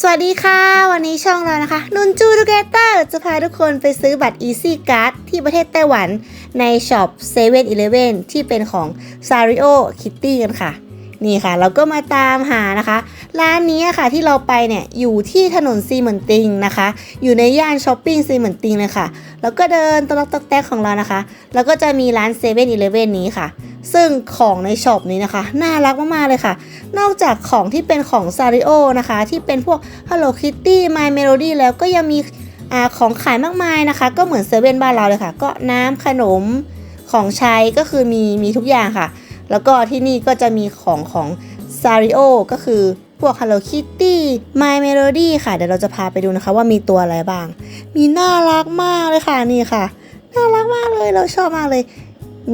สวัสดีค่ะ วันนี้ช่องเรานะคะนุนจูดูเกเตอร์จะพาทุกคนไปซื้อบัตร Easy Card ที่ประเทศไต้หวันในช็อป7 e เ e ่ e อที่เป็นของ Sario Kitty กันค่ะ นี่ค่ะ เราก็มาตามหานะคะ ร้านนี้ค่ะที่เราไปเนี่ย อยู่ที่ถนนซีเหมือนติงนะคะ อยู่ในย่านช้อปปิ้งซีเหมือนติงเลยค่ะ แล้วก็เดินตลักตะแตกของเรานะคะ แล้วก็จะมีร้าน7 e เ e ่ e อนี้ค่ะ ซึ่งของในช็อปนี้นะคะ น่ารักมาก ๆ เลยค่ะ นอกจากของที่เป็นของซาริโอนะคะ ที่เป็นพวก Hello Kitty My Melody แล้วก็ยังมีอของขายมากมายนะคะ ก็เหมือนเซเว่นบ้านเราเลยค่ะ ก็น้ำขนมของใช้ก็คือมีมีทุกอย่างค่ะ แล้วก็ที่นี่ก็จะมีของของซาริโอก็คือพวก Hello Kitty My Melody ค่ะ เดี๋ยวเราจะพาไปดูนะคะ ว่ามีตัวอะไรบ้าง มีน่ารักมากเลยค่ะนี่ค่ะ น่ารักมากเลยเราชอบมากเลย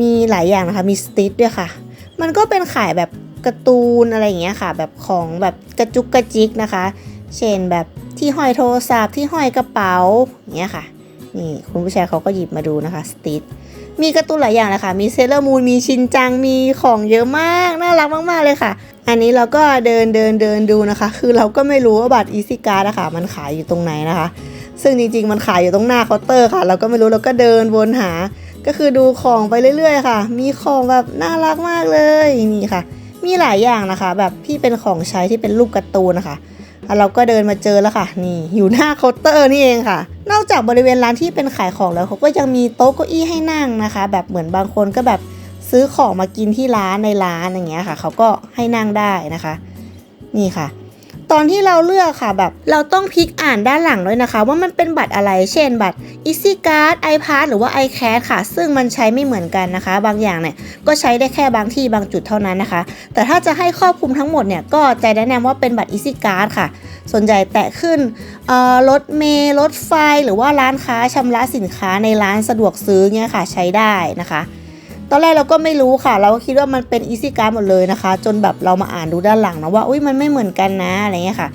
มีหลายอย่างนะคะ มีสติ๊ดด้วยค่ะ มันก็เป็นขายแบบการ์ตูนอะไรอย่างเงี้ยค่ะ แบบของแบบกระจุกกระจิกนะคะ เช่นแบบที่ห้อยโทรศัพท์ที่ห้อยกระเป๋าอย่างเงี้ยค่ะ นี่คุณผู้ชายเขาก็หยิบมาดูนะคะสติ๊ดมีการ์ตูนหลายอย่างเลยค่ะ มีเซเลอร์มูน มีชินจัง มีของเยอะมาก น่ารักมาก ๆ เลยค่ะ อันนี้เราก็เดินเดินเดินดูนะคะ คือเราก็ไม่รู้ว่าบัตรอีซี่การ์ดนะคะ มันขายอยู่ตรงไหนนะคะ ซึ่งจริง ๆ มันขายอยู่ตรงหน้าเคาน์เตอร์ค่ะ เราก็ไม่รู้ เราก็เดินวนหา ก็คือดูของไปเรื่อยๆ ค่ะ มีของแบบน่ารักมากเลยนี่ค่ะ มีหลายอย่างนะคะ แบบที่เป็นของใช้ที่เป็นรูปการ์ตูนนะคะเราก็เดินมาเจอแล้วค่ะ นี่อยู่หน้าเคาน์เตอร์นี่เองค่ะ นอกจากบริเวณร้านที่เป็นขายของแล้วเขาก็ยังมีโต๊ะเก้าอี้ให้นั่งนะคะ แบบเหมือนบางคนก็แบบซื้อของมากินที่ร้านในร้านอย่างเงี้ยค่ะเขาก็ให้นั่งได้นะคะ นี่ค่ะ ตอนที่เราเลือกค่ะแบบ เราต้องพลิกอ่านด้านหลังด้วยนะคะ ว่ามันเป็นบัตรอะไร เช่นบัตร Easy Card iPass หรือว่า iCash ค่ะ ซึ่งมันใช้ไม่เหมือนกันนะคะ บางอย่างเนี่ยก็ใช้ได้แค่บางที่บางจุดเท่านั้นนะคะ แต่ถ้าจะให้ครอบคลุมทั้งหมดเนี่ยก็จะแนะนำว่าเป็นบัตร Easy Card ค่ะ ส่วนใหญ่แตะขึ้นรถเมล์รถไฟหรือว่าร้านค้าชำระสินค้าในร้านสะดวกซื้อเนี่ยค่ะใช้ได้นะคะ ตอนแรกเราก็ไม่รู้ค่ะ เราก็คิดว่ามันเป็น Easy Card หมดเลยนะคะ จนแบบเรามาอ่านดูด้านหลังนะว่าอุ้ยมันไม่เหมือนกันนะอะไรเงี้ยค่ะ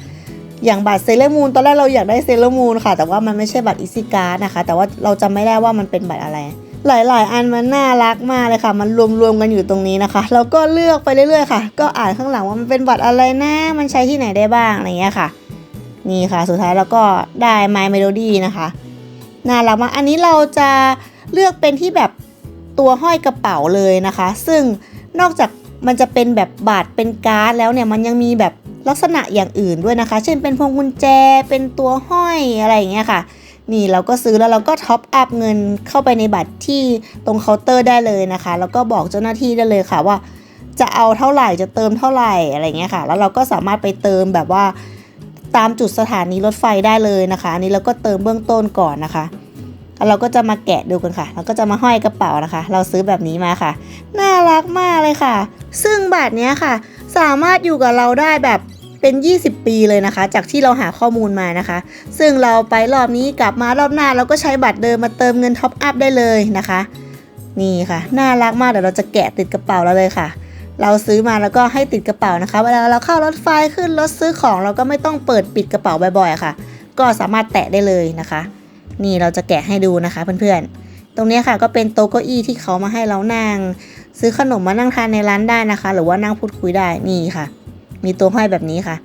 อย่างบัตรเซเลมูนตอนแรกเราอยากได้เซเลมูนค่ะ แต่ว่ามันไม่ใช่บัตรอีซี่การ์ดนะคะ แต่ว่าเราจำไม่ได้ว่ามันเป็นบัตรอะไร หลายๆ อันมันน่ารักมากเลยค่ะ มันรวมๆกันอยู่ตรงนี้นะคะ เราก็เลือกไปเรื่อยๆค่ะ ก็อ่านข้างหลังว่ามันเป็นบัตรอะไรนะมันใช้ที่ไหนได้บ้างอะไรเงี้ยค่ะ นี่ค่ะ สุดท้ายเราก็ได้ My Melody นะคะน่ารักมากอันนี้เราจะเลือกเป็นที่แบบ ตัวห้อยกระเป๋าเลยนะคะ ซึ่งนอกจากมันจะเป็นแบบบาทเป็นการ์ดแล้วเนี่ยมันยังมีแบบลักษณะอย่างอื่นด้วยนะคะ เช่นเป็นพวงกุญแจเป็นตัวห้อยอะไรอย่างเงี้ยค่ะ นี่เราก็ซื้อแล้วเราก็ท็อปอัพเงินเข้าไปในบัตรที่ตรงเคาน์เตอร์ได้เลยนะคะ แล้วก็บอกเจ้าหน้าที่ได้เลยค่ะว่า จะเอาเท่าไหร่จะเติมเท่าไหร่อะไรเงี้ยค่ะ แล้วเราก็สามารถไปเติมแบบว่าตามจุดสถานีรถไฟได้เลยนะคะอันนี้เราก็เติมเบื้องต้นก่อนนะคะ แล้วเราก็จะมาแกะดูกันค่ะเราก็จะมาห้อยกระเป๋านะคะ เราซื้อแบบนี้มาค่ะ น่ารักมากเลยค่ะ ซึ่งบัตรเนี้ยค่ะ สามารถอยู่กับเราได้แบบเป็น 20 ปีเลยนะคะ จากที่เราหาข้อมูลมานะคะ ซึ่งเราไปรอบนี้กลับมารอบหน้าเราก็ใช้บัตรเดิมมาเติมเงินท็อปอัพได้เลยนะคะ นี่ค่ะ น่ารักมากเดี๋ยวเราจะแกะติดกระเป๋าเราเลยค่ะ เราซื้อมาแล้วก็ให้ติดกระเป๋านะคะ เวลาเราเข้ารถไฟขึ้นรถซื้อของเราก็ไม่ต้องเปิดปิดกระเป๋าบ่อยๆค่ะ ก็สามารถแตะได้เลยนะคะ นี่เราจะแกะให้ดูนะคะเพื่อนๆ ตรงนี้ค่ะก็เป็นโต๊ะเก้าอี้ที่เขามาให้เรานั่ง ซื้อขนมมานั่งทานในร้านได้นะคะ หรือว่านั่งพูดคุยได้นี่ค่ะ มีตัวห้อยแบบนี้ค่ะ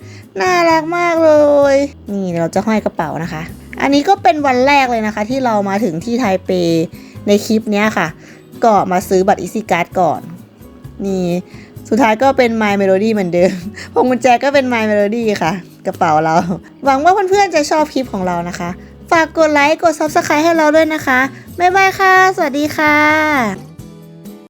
น่ารักมากเลย นี่เราจะห้อยกระเป๋านะคะ อันนี้ก็เป็นวันแรกเลยนะคะ ที่เรามาถึงที่ไทเปในคลิปนี้ค่ะ ก็มาซื้อบัตรอีซี่การ์ดก่อน นี่สุดท้ายก็เป็น My Melody เหมือนเดิมพวงกุญแจก็เป็น My Melody ค่ะ กระเป๋าเรา หวังว่าเพื่อนๆจะชอบคลิปของเรานะคะ ฝากกดไลค์กด Subscribe ให้เราด้วยนะคะ บ๊ายบายค่ะ สวัสดีค่ะ